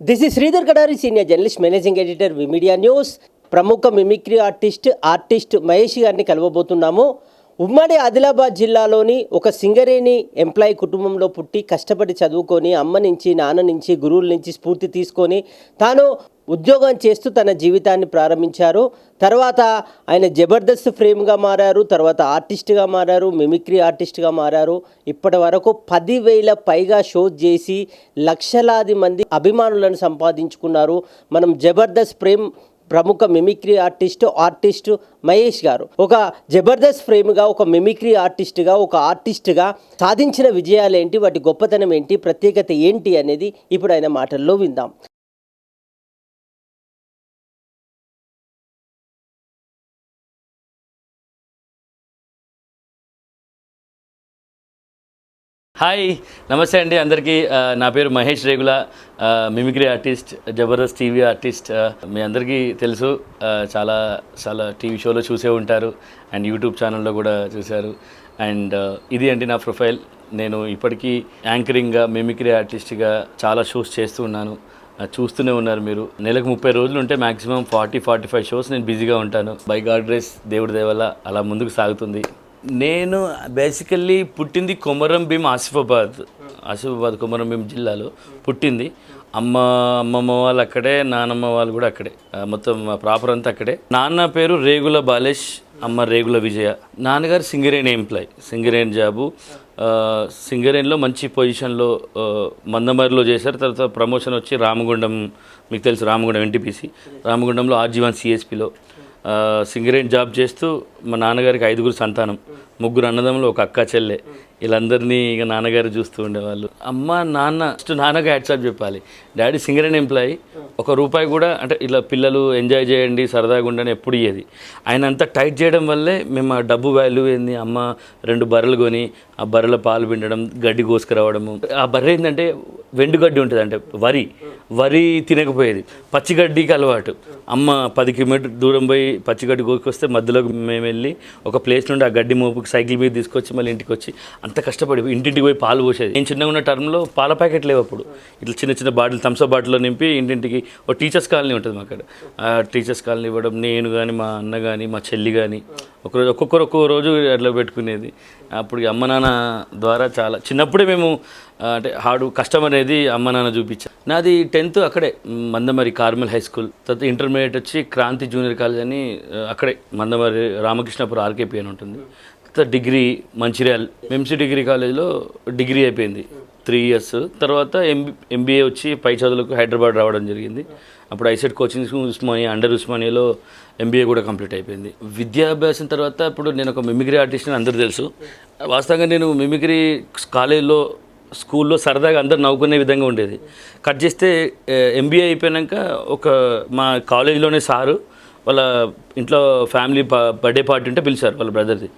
This is Sridhar Kadari senior journalist managing editor media news ప్రముఖ mimicry artist artist Mahesh గారిని కలవబోతున్నాము. ఉమ్మడి ఆదిలాబాద్ జిల్లాలోని ఒక సింగరేణి ఎంప్లాయీ కుటుంబంలో పుట్టి కష్టపడి చదువుకొని అమ్మ నుంచి నాన్న నుంచి గురువుల నుంచి స్ఫూర్తి తీసుకొని తాను ఉద్యోగం చేస్తూ తన జీవితాన్ని ప్రారంభించారు. తర్వాత ఆయన జబర్దస్త్ ఫ్రేమ్గా మారారు. తర్వాత ఆర్టిస్ట్గా మారారు. మిమిక్రీ ఆర్టిస్ట్గా మారారు. ఇప్పటి వరకు పదివేల పైగా షోస్ చేసి లక్షలాది మంది అభిమానులను సంపాదించుకున్నారు. మనం జబర్దస్త్ ప్రేమ్ ప్రముఖ మిమిక్రీ ఆర్టిస్ట్ ఆర్టిస్ట్ మహేష్ గారు. ఒక జబర్దస్త్ ఫ్రేమ్గా ఒక మిమిక్రీ ఆర్టిస్ట్గా ఒక ఆర్టిస్ట్గా సాధించిన విజయాలు ఏంటి వాటి గొప్పతనం ఏంటి? ప్రత్యేకత ఏంటి? అనేది ఇప్పుడు ఆయన మాటల్లో విందాం. హాయ్ నమస్తే అండి. అందరికీ నా పేరు Mahesh Regula. Mimicry artist Jabardasth TV artist. మీ అందరికీ తెలుసు చాలా చాలా టీవీ షోలో చూసే ఉంటారు అండ్ యూట్యూబ్ ఛానల్లో కూడా చూశారు. అండ్ ఇది అండి నా ప్రొఫైల్. నేను ఇప్పటికీ యాంకరింగ్గా మిమిక్రీ ఆర్టిస్ట్గా చాలా షోస్ చేస్తూ ఉన్నాను. చూస్తూనే ఉన్నారు మీరు. నెలకు ముప్పై రోజులు ఉంటే maximum forty forty five shows నేను బిజీగా ఉంటాను. బై గాడ్ రేస్ దేవుడి దేవల్ల అలా ముందుకు సాగుతుంది. నేను బేసికల్లీ పుట్టింది కొమరం భీం ఆసిఫాబాద్ ఆసిఫాబాద్ కొమరం భీం జిల్లాలో పుట్టింది. అమ్మ అమ్మమ్మ వాళ్ళు అక్కడే నానమ్మ వాళ్ళు కూడా అక్కడే. మొత్తం ప్రాపర్ అంతా అక్కడే. నాన్న పేరు రేగుల బాలేష్ అమ్మ రేగుల విజయ. నాన్నగారు సింగరేణి ఎంప్లాయ్ సింగరేణి జాబు. సింగరేణిలో మంచి పొజిషన్లో మందమరిలో చేశారు. తర్వాత ప్రమోషన్ వచ్చి రామగుండం మీకు తెలుసు రామగుండం ఎన్టీపీసీ రామగుండంలో ఆర్జీవన్ సిఎస్పిలో సింగరేణి జాబ్ చేస్తూ మా నాన్నగారికి ఐదుగురు సంతానం. ముగ్గురు అన్నదమ్ములు ఒక అక్క చెల్లె. వీళ్ళందరినీ ఇక నాన్నగారు చూస్తూ ఉండేవాళ్ళు. అమ్మ నాన్న ఫస్ట్ నాన్నగా హ్యాట్సాప్ చెప్పాలి. Daddy singer and employee. ఒక రూపాయి కూడా అంటే ఇలా పిల్లలు ఎంజాయ్ చేయండి సరదాగా ఉండని ఎప్పుడు ఇయ్యేది. ఆయన అంతా టైట్ చేయడం వల్లే మేము ఆ డబ్బు వాల్యూ ఏంది? అమ్మ రెండు బర్రెలు కొని ఆ బర్రెల పాలు పిండడం గడ్డి కోసుకురావడము. ఆ బర్రె ఏంటంటే వెండుగడ్డి ఉంటుంది అంటే వరి. వరి తినకపోయేది. పచ్చిగడ్డికి అలవాటు. అమ్మ పది కిలోమీటర్ దూరం పోయి పచ్చిగడ్డి కోసుకొస్తే మధ్యలోకి మేము వెళ్ళి ఒక ప్లేస్ నుండి ఆ గడ్డి మోపుకి సైకిల్ మీద తీసుకొచ్చి మళ్ళీ ఇంటికి వచ్చి అంత కష్టపడి ఇంటింటికి పోయి పాలు పోసేది. నేను చిన్నగా ఉన్న టర్మ్లో పాల ప్యాకెట్ లేవు అప్పుడు. ఇట్లా చిన్న చిన్న బాటిల్ థమ్స్అప్ బాటిల్లో నింపి ఇంటింటికి ఒక టీచర్స్ కాలనీ ఉంటుంది మా అక్కడ. ఆ టీచర్స్ కాలనీ ఇవ్వడం నేను కానీ మా అన్న కానీ మా చెల్లి కానీ ఒకరోజు ఒక్కొక్కరు ఒక్కొక్క రోజు అట్లా పెట్టుకునేది. అప్పుడు అమ్మ నాన్న ద్వారా చాలా చిన్నప్పుడే మేము అంటే హార్డ్ కష్టం అనేది అమ్మ నాన్న చూపించారు. నాది టెన్త్ అక్కడే మందమరి కార్మల్ హై స్కూల్. తర్వాత ఇంటర్మీడియట్ వచ్చి క్రాంతి జూనియర్ కాలేజ్ అని అక్కడే మందమరి రామకృష్ణపురం ఆర్కేపీ అని ఉంటుంది. తర్వాత డిగ్రీ మంచిర్యాల్ ఎంసీ డిగ్రీ కాలేజ్లో డిగ్రీ అయిపోయింది త్రీ ఇయర్స్. తర్వాత ఎంబీ ఎంబీఏ వచ్చి పై చదువులకు హైదరాబాద్ రావడం జరిగింది. అప్పుడు ఐసెట్ కోచింగ్ ఉస్మానియా అండర్ ఉస్మానియాలో ఎంబీఏ కూడా కంప్లీట్ అయిపోయింది. విద్యాభ్యాసం తర్వాత ఇప్పుడు నేను ఒక మిమిక్రీ ఆర్టిస్ట్ అని అందరూ తెలుసు. వాస్తవంగా నేను మిమిక్రీ కాలేజ్లో స్కూల్లో సరదాగా అందరు నవ్వుకునే విధంగా ఉండేది. కట్ చేస్తే ఎంబీఏ అయిపోయాక ఒక మా కాలేజీలోనే సారు వాళ్ళ ఇంట్లో ఫ్యామిలీ బర్త్డే పార్టీ ఉంటే పిలిచారు వాళ్ళ బ్రదర్ది.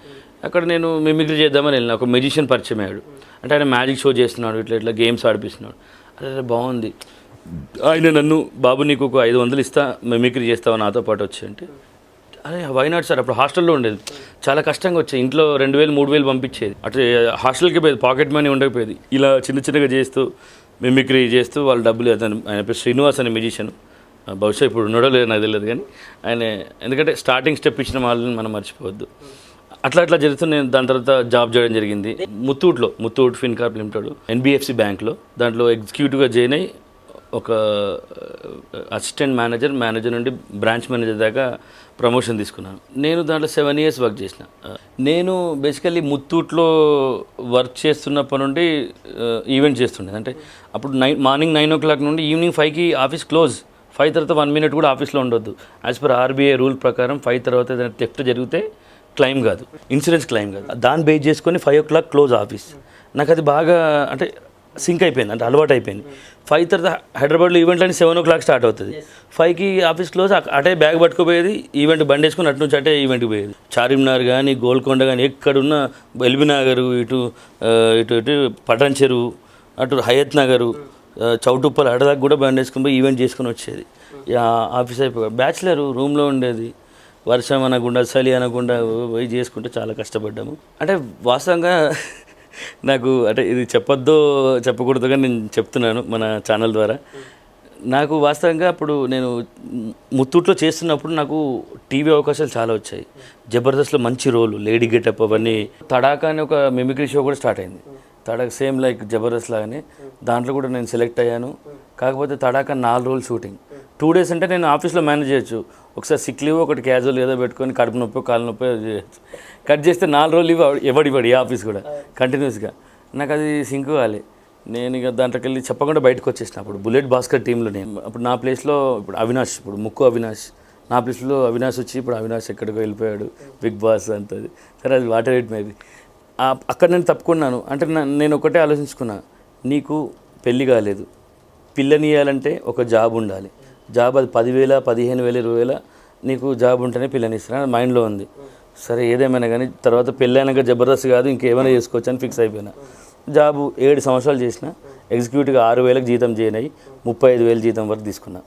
అక్కడ నేను మిమిక్రీ చేద్దామని వెళ్ళిన. ఒక మెజిషియన్ పరిచయం అయ్యాడు. అంటే ఆయన మ్యాజిక్ షో చేస్తున్నాడు ఇట్లా ఇట్లా గేమ్స్ ఆడిపిస్తున్నాడు. అదే బాగుంది. ఆయన నన్ను బాబు నీకు ఒక ఐదు వందలు ఇస్తా మిమిక్రీ చేస్తావా నాతో పాటు వచ్చి అంటే అరే వైనాడ్ సార్ అప్పుడు హాస్టల్లో ఉండేది. చాలా కష్టంగా వచ్చేది. ఇంట్లో రెండు వేలు మూడు వేలు పంపించేది. అటు హాస్టల్కి పోయేది. పాకెట్ మనీ ఉండకపోయేది. ఇలా చిన్న చిన్నగా చేస్తూ మిమిక్రీ చేస్తూ వాళ్ళ డబ్బులు అతను ఆయన పేరు శ్రీనివాస్ అనే మ్యూజిషియన్. బహుశా ఇప్పుడు ఉండడో లేదో నాకు తెలియదు కానీ ఆయన ఎందుకంటే స్టార్టింగ్ స్టెప్ ఇచ్చిన వాళ్ళని మనం మర్చిపోవద్దు. అట్లా అట్లా జరుగుతుంది. నేను దాని తర్వాత జాబ్ చేయడం జరిగింది. ముత్తూట్లో ముత్తూట్ ఫిన్కార్ప్ లిమిటెడ్ ఎన్బిఎఫ్సి బ్యాంక్లో. దాంట్లో ఎగ్జిక్యూటివ్గా జాయిన్ అయ్యి ఒక అసిస్టెంట్ మేనేజర్ మేనేజర్ నుండి బ్రాంచ్ మేనేజర్ దాకా ప్రమోషన్ తీసుకున్నాను. నేను దాంట్లో సెవెన్ ఇయర్స్ వర్క్ చేసిన. నేను బేసికల్లీ ముత్తూట్లో వర్క్ చేస్తున్నప్పటి నుండి ఈవెంట్ చేస్తుండేది అంటే అప్పుడు nine morning nine o'clock నుండి ఈవినింగ్ ఫైవ్కి ఆఫీస్ క్లోజ్ ఫైవ్ తర్వాత వన్ మినిట్ కూడా ఆఫీస్లో ఉండొద్దు. యాజ్ పర్ ఆర్బీఐ రూల్ ప్రకారం ఫైవ్ తర్వాత ఏదైనా థెఫ్ట్ జరిగితే క్లెయిమ్ కాదు. ఇన్సూరెన్స్ క్లైమ్ కాదు. దాన్ని బేస్ చేసుకొని five o'clock close office నాకు అది బాగా అంటే సింక్ అయిపోయింది అంటే అలవాటు అయిపోయింది. ఫైవ్ తర్వాత హైదరాబాద్లో ఈవెంట్ అని సెవెన్ ఓ క్లాక్ స్టార్ట్ అవుతుంది ఫైవ్కి ఆఫీస్ క్లోజ్ అటే బ్యాగ్ పట్టుకుపోయేది ఈవెంట్ బండి వేసుకుని అటు నుంచి అటే ఈవెంట్కి పోయేది. చార్మినార్ కానీ గోల్కొండ కానీ ఎక్కడున్న ఎల్బీనగర్ ఇటు ఇటు ఇటు పటన్ చెరువు అటు హయత్ నగరు చౌటుప్పల్ అడదాకా కూడా బండి వేసుకుని పోయి ఈవెంట్ చేసుకుని వచ్చేది. ఇక ఆఫీస్ అయిపోయి బ్యాచిలర్ రూమ్లో ఉండేది. వర్షం అనకుండా చలి అనకుండా పోయి చేసుకుంటే చాలా కష్టపడ్డాము. అంటే వాస్తవంగా నాకు అంటే ఇది చెప్పొద్దో చెప్పకూడదు కానీ నేను చెప్తున్నాను మన ఛానల్ ద్వారా. నాకు వాస్తవంగా అప్పుడు నేను ముత్తూట్లో చేస్తున్నప్పుడు నాకు టీవీ అవకాశాలు చాలా వచ్చాయి. జబర్దస్త్లో మంచి రోలు లేడీ గెటప్ అవన్నీ. తడాక అని ఒక మిమిక్రీ షో కూడా స్టార్ట్ అయింది. తడాక సేమ్ లైక్ జబర్దస్త్ లాగానే. దాంట్లో కూడా నేను సెలెక్ట్ అయ్యాను. కాకపోతే తడాక నాలుగు రోజులు షూటింగ్. టూ డేస్ అంటే నేను ఆఫీస్లో మేనేజ్ చేయొచ్చు. ఒకసారి సిక్ లీవ్ ఒకటి క్యాజువల్ ఏదో పెట్టుకొని కడుపు నొప్పి కాలు నొప్పి చేయొచ్చు. కట్ చేస్తే నాలుగు రోజులు లీవ్ ఎవడి ఇవ్వడి ఈ ఆఫీస్ కూడా కంటిన్యూస్గా. నాకు అది సింక్ కావాలి నేను ఇక దాంట్లోకి వెళ్ళి చెప్పకుండా బయటకు వచ్చేసిన అప్పుడు బుల్లెట్ భాస్కర్ టీంలో నేను. అప్పుడు నా ప్లేస్లో ఇప్పుడు అవినాష్ ఇప్పుడు ముక్కు అవినాష్. నా ప్లేస్లో అవినాష్ వచ్చి ఇప్పుడు అవినాష్ ఎక్కడికో వెళ్ళిపోయాడు. బిగ్ బాస్ అంతది. సరే అది వాటర్ రేట్ మేబీ. అక్కడ నేను తప్పుకున్నాను. అంటే నేను ఒకటే ఆలోచించుకున్నా. నీకు పెళ్ళి కాలేదు. పిల్లనియాలంటే ఒక జాబ్ ఉండాలి. జాబ్ అది పదివేల పదిహేను వేల ఇరవై వేల. నీకు జాబ్ ఉంటేనే పిల్లనిస్తున్నా మైండ్లో ఉంది. సరే ఏదేమైనా కానీ తర్వాత పెళ్ళైనాక జబర్దస్త్ కాదు ఇంకేమైనా చేసుకోవచ్చు అని ఫిక్స్ అయిపోయినా. జాబు ఏడు సంవత్సరాలు చేసిన ఎగ్జిక్యూటివ్గా ఆరు వేలకు జీతం చేయనై ముప్పై ఐదు వేలు జీతం వరకు తీసుకున్నా.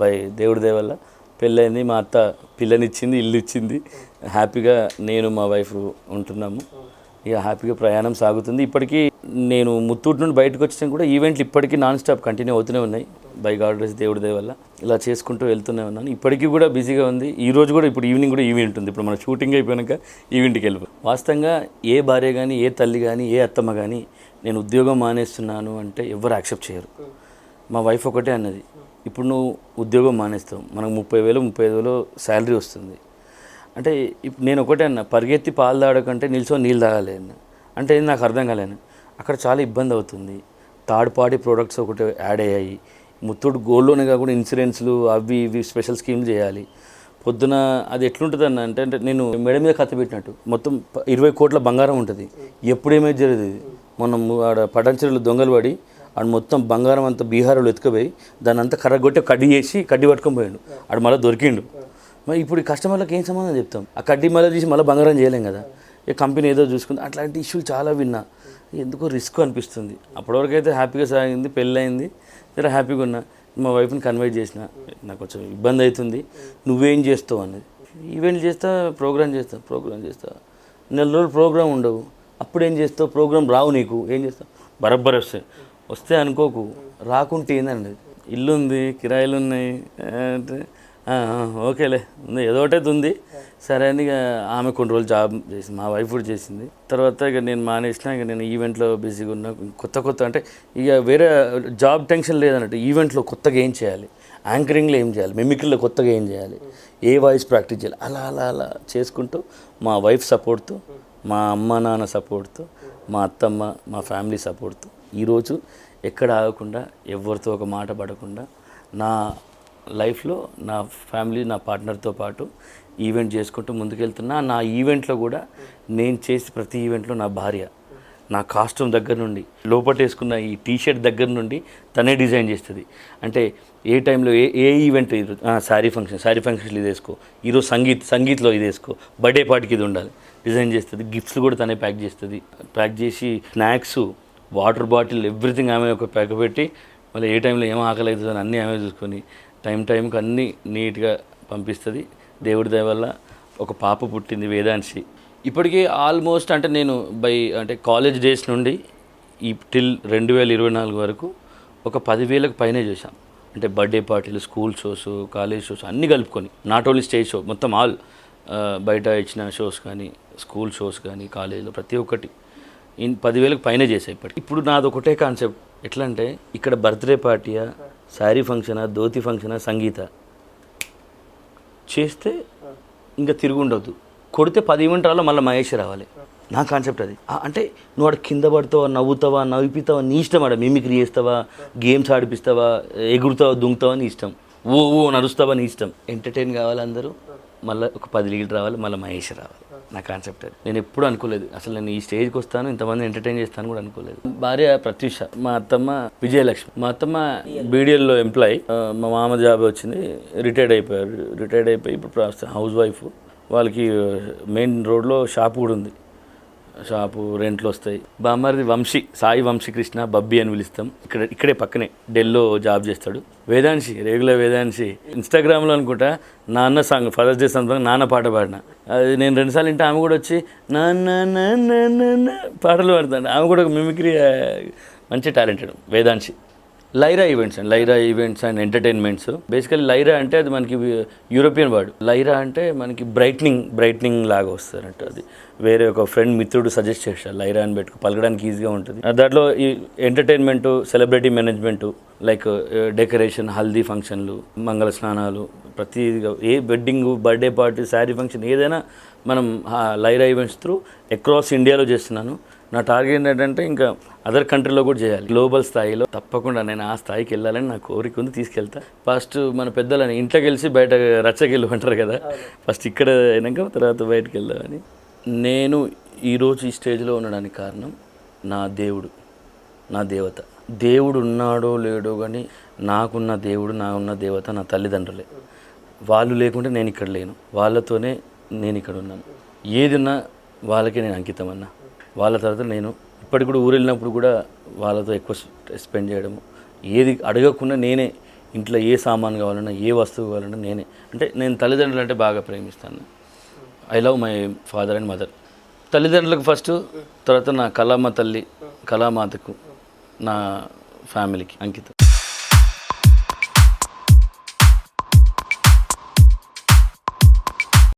బై దేవుడి దేవల్ల పెళ్ళైంది మా అత్త పిల్లనిచ్చింది ఇల్లు ఇచ్చింది హ్యాపీగా నేను మా వైఫ్ ఉంటున్నాము. ఇక హ్యాపీగా ప్రయాణం సాగుతుంది. ఇప్పటికీ నేను ముత్తూరు నుండి బయటకు వచ్చినా కూడా ఈవెంట్లు ఇప్పటికీ నాన్ స్టాప్ కంటిన్యూ అవుతూనే ఉన్నాయి. బై గాడ్ రేస్ దేవుడి దయ వల్ల ఇలా చేసుకుంటూ వెళ్తూనే ఉన్నాను. ఇప్పటికీ కూడా బిజీగా ఉంది. ఈ రోజు కూడా ఇప్పుడు ఈవినింగ్ కూడా ఈవెంట్ ఉంది ఇప్పుడు మన షూటింగ్ అయిపోయాక ఈవెంట్కి వెళ్ళిపో. వాస్తవంగా ఏ భార్య కానీ ఏ తల్లి కానీ ఏ అత్తమ్మ కానీ నేను ఉద్యోగం మానేస్తున్నాను అంటే ఎవరు యాక్సెప్ట్ చేయరు. మా వైఫ్ ఒకటే అన్నది. ఇప్పుడు నువ్వు ఉద్యోగం మానేస్తావు. మనకు ముప్పై వేలు ముప్పై ఐదు వేలు శాలరీ వస్తుంది. అంటే ఇప్పుడు నేను ఒకటే అన్న. పరిగెత్తి పాలు తాగకంటే నిల్చో నీళ్ళు తాగాలి అన్న. అంటే నాకు అర్థం కాలేను అక్కడ చాలా ఇబ్బంది అవుతుంది. థర్డ్ పార్టీ ప్రోడక్ట్స్ ఒకటి యాడ్ అయ్యాయి. ముత్తూడు గోల్డ్లోనే కాకుండా ఇన్సూరెన్స్లు అవి ఇవి స్పెషల్ స్కీమ్లు చేయాలి. పొద్దున అది ఎట్లుంటుంది అన్న అంటే అంటే నేను మెడ మీద కథ పెట్టినట్టు. మొత్తం ఇరవై కోట్ల బంగారం ఉంటుంది. ఎప్పుడేమైతే జరుగుతుంది మనం ఆడ పటంచెరులు దొంగలు పడి ఆడ మొత్తం బంగారం అంతా బీహార్లో ఎత్తుకుపోయి దాన్ని అంతా కర్రగొట్టి కడ్డీ చేసి కడ్డీ పట్టుకొని పోయాడు. ఆడు మళ్ళీ దొరికిండు. మరి ఇప్పుడు ఈ కస్టమర్లకు ఏం సంబంధం చెప్తాం? ఆ కడ్డీ మళ్ళీ తీసి మళ్ళీ బంగారం చేయలేం కదా. ఏ కంపెనీ ఏదో చూసుకుంది. అట్లాంటి ఇష్యూలు చాలా విన్నా. ఎందుకో రిస్క్ అనిపిస్తుంది. అప్పటివరకు అయితే హ్యాపీగా సాగింది పెళ్ళయింది. జర హ్యాపీగా ఉన్నా మా వైఫ్ని కన్వైట్ చేసిన నాకు కొంచెం ఇబ్బంది అవుతుంది నువ్వేం చేస్తావు అనేది ఈవెంట్ చేస్తా ప్రోగ్రామ్ చేస్తా ప్రోగ్రామ్ చేస్తా. నెల రోజులు ప్రోగ్రామ్ ఉండవు. అప్పుడు ఏం చేస్తావు? ప్రోగ్రామ్ రావు నీకు. ఏం చేస్తావు? బరబ్బర్ వస్తాయి వస్తే అనుకోకు. రాకుంటే ఏందండి ఇల్లు ఉంది కిరాయిలు ఉన్నాయి అంటే ఓకేలే. ఉంది ఏదో ఒకటి ఉంది. సరే అని ఇక ఆమె కొన్ని రోజులు జాబ్ చేసింది మా వైఫ్ కూడా చేసింది. తర్వాత ఇక నేను మానేసిన ఇక నేను ఈవెంట్లో బిజీగా ఉన్నా కొత్త కొత్త అంటే ఇక వేరే జాబ్ టెన్షన్ లేదన్నట్టు ఈవెంట్లో కొత్తగా ఏం చేయాలి? యాంకరింగ్లో ఏం చేయాలి? మిమిక్రీలో కొత్తగా ఏం చేయాలి? ఏ వాయిస్ ప్రాక్టీస్ చేయాలి? అలా అలా అలా చేసుకుంటూ మా వైఫ్ సపోర్ట్తో మా అమ్మ నాన్న సపోర్ట్తో మా అత్తమ్మ మా ఫ్యామిలీ సపోర్ట్తో ఈరోజు ఎక్కడ ఆగకుండా ఎవరితో ఒక మాట పడకుండా నా లైఫ్లో నా ఫ్యామిలీ నా పార్ట్నర్తో పాటు ఈవెంట్ చేసుకుంటూ ముందుకెళ్తున్నా. నా ఈవెంట్లో కూడా నేను చేసే ప్రతి ఈవెంట్లో నా భార్య. నా కాస్ట్యూమ్ దగ్గర నుండి లోపట వేసుకున్న ఈ టీషర్ట్ దగ్గర నుండి తనే డిజైన్ చేస్తుంది. అంటే ఏ టైంలో ఏ ఏ ఈవెంట్ ఇది? శారీ ఫంక్షన్ శారీ ఫంక్షన్లో ఇది వేసుకో. ఈరోజు సంగీత్ సంగీత్లో ఇది వేసుకో. బర్త్డే పార్టీకి ఇది ఉండాలి. డిజైన్ చేస్తుంది. గిఫ్ట్స్ కూడా తనే ప్యాక్ చేస్తుంది. ప్యాక్ చేసి స్నాక్స్ వాటర్ బాటిల్ ఎవ్రీథింగ్ ఆమె ఒక ప్యాక్ పెట్టి మళ్ళీ ఏ టైంలో ఏం ఆకలి అవుతుందో అన్నీ ఆమె చూసుకొని టైం టైంకి అన్నీ నీట్గా పంపిస్తుంది. దేవుడి దయ వల్ల ఒక పాప పుట్టింది వేదాంశి. ఇప్పటికీ ఆల్మోస్ట్ అంటే నేను బై అంటే కాలేజ్ డేస్ నుండి ఈ టిల్ రెండు వేల ఇరవై నాలుగు వరకు ఒక పదివేలకు పైనే చేశాం అంటే బర్త్డే పార్టీలు స్కూల్ షోస్ కాలేజ్ షోస్ అన్నీ కలుపుకొని. నాట్ ఓన్లీ స్టేజ్ షో మొత్తం ఆల్ బయట ఇచ్చిన షోస్ కానీ స్కూల్ షోస్ కానీ కాలేజ్లో ప్రతి ఒక్కటి ఇన్ పదివేలకు పైన చేసాయి ఇప్పటికి. ఇప్పుడు నాది ఒకటే కాన్సెప్ట్. ఎట్లా అంటే ఇక్కడ బర్త్డే పార్టీయా శారీ ఫంక్షనా ధోతి ఫంక్షనా సంగీత? చేస్తే ఇంకా తిరిగి ఉండొద్దు కొడితే పది ఈవెంట్ రాలో మళ్ళీ మహేష్ రావాలి. నా కాన్సెప్ట్ అది. అంటే నువ్వు అక్కడ కింద పడతావా నవ్వుతావా నవ్విపిస్తావా నీ ఇష్టం ఆడ? మిమిక్రీ చేస్తావా గేమ్స్ ఆడిపిస్తావా ఎగురుతావా దుంకుతావా నీ ఇష్టం? ఓ ఓ నడుస్తావా నీ ఇష్టం? ఎంటర్టైన్ కావాలి అందరూ. మళ్ళీ ఒక పది లీలు రావాలి మళ్ళీ మహేష్ రావాలి. నా కాన్సెప్ట్ అది. నేను ఎప్పుడు అనుకోలేదు. అసలు నేను ఈ స్టేజ్కి వస్తాను ఇంతమంది ఎంటర్టైన్ చేస్తాను కూడా అనుకోలేదు. భార్య ప్రత్యూష మా అత్తమ్మ విజయలక్ష్మి. మా అత్తమ్మ బీడిఎల్లో ఎంప్లాయ్ మా మామ జాబ్ వచ్చింది రిటైర్డ్ అయిపోయారు. రిటైర్డ్ అయిపోయి ఇప్పుడు ప్రస్తుతం హౌస్ వైఫ్ వాళ్ళకి మెయిన్ రోడ్లో షాప్ కూడా ఉంది. షాపు రెంట్లు వస్తాయి. బామ్మరిది వంశీ సాయి వంశీ కృష్ణ బబ్బీ అని పిలుస్తాం. ఇక్కడ ఇక్కడే పక్కనే ఢిల్లో జాబ్ చేస్తాడు. వేదాంశి రెగ్యులర్ వేదాంశి. ఇన్స్టాగ్రామ్లో అనుకుంటా నాన్న సాంగ్ ఫాదర్స్ డే సందర్భంగా నాన్న పాట పాడిన. అది నేను రెండుసార్లు వింటే ఆమె కూడా వచ్చి నాన్న నాన్న పాటలు పాడుతాను ఆమె కూడా ఒక మిమిక్రీ మంచి talented Vedanshi. Lyra events and. Lyra events and entertainments basically Lyra అంటే అది మనకి uh, యూరోపియన్ వర్డ్ లైరా అంటే మనకి బ్రైట్నింగ్ బ్రైట్నింగ్ లాగా వస్తారంట అది. వేరే ఒక ఫ్రెండ్ మిత్రుడు సజెస్ట్ చేశారు లైరా అని పెట్టుకు పలకడానికి ఈజీగా ఉంటుంది. దాంట్లో ఈ entertainment celebrity management like decoration haldi ఫంక్షన్లు మంగళ స్నానాలు ప్రతి ఏ wedding birthday party sari function ఏదైనా మనం లైరా ఈవెంట్స్ త్రూ అక్రాస్ ఇండియాలో చేస్తున్నాను. నా టార్గెట్ ఏంటంటే ఇంకా అదర్ కంట్రీలో కూడా చేయాలి. గ్లోబల్ స్థాయిలో తప్పకుండా నేను ఆ స్థాయికి వెళ్ళాలని నా కోరిక ఉంది తీసుకెళ్తా. ఫస్ట్ మన పెద్దలని ఇంట్లోకి వెళ్ళి బయట రచ్చకెళ్ళి అంటారు కదా. ఫస్ట్ ఇక్కడ అయినాక తర్వాత బయటకు వెళ్దామని. నేను ఈరోజు ఈ స్టేజ్లో ఉండడానికి కారణం నా దేవుడు నా దేవత. దేవుడు ఉన్నాడో లేడో కానీ నాకున్న దేవుడు నా ఉన్న దేవత నా తల్లిదండ్రులే. వాళ్ళు లేకుంటే నేను ఇక్కడ లేను. వాళ్ళతోనే నేను ఇక్కడ ఉన్నాను. ఏదిన్నా వాళ్ళకే నేను అంకితం అన్నా. వాళ్ళ తర్వాత నేను ఇప్పటికి కూడా ఊరు వెళ్ళినప్పుడు కూడా వాళ్ళతో ఎక్కువ స్పెండ్ చేయడము. ఏది అడగకుండా నేనే ఇంట్లో ఏ సామాన్ కావాలన్నా ఏ వస్తువు కావాలన్నా నేనే. అంటే నేను తల్లిదండ్రులు అంటే బాగా ప్రేమిస్తాను. I love my father and mother తల్లిదండ్రులకు ఫస్ట్ తర్వాత నా కళామ తల్లి కళామాతకు నా ఫ్యామిలీకి అంకితం.